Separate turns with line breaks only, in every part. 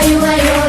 why you are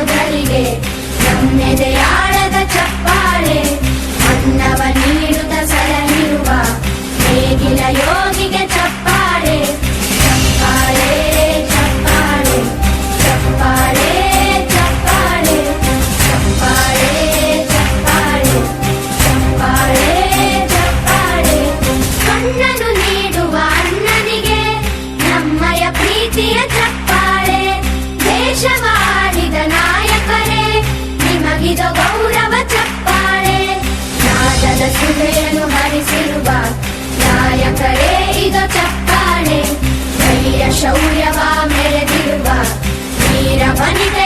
ಮುದ್ರೆಯನ್ನು ಹರಿಸಿರುವ ನಾಯಕರೇ ಇದು ಚಪ್ಪಾಳೆ. ಧೈರ್ಯ ಶೌರ್ಯವ ಮೆರೆದಿರುವ ವೀರ ವನಿತ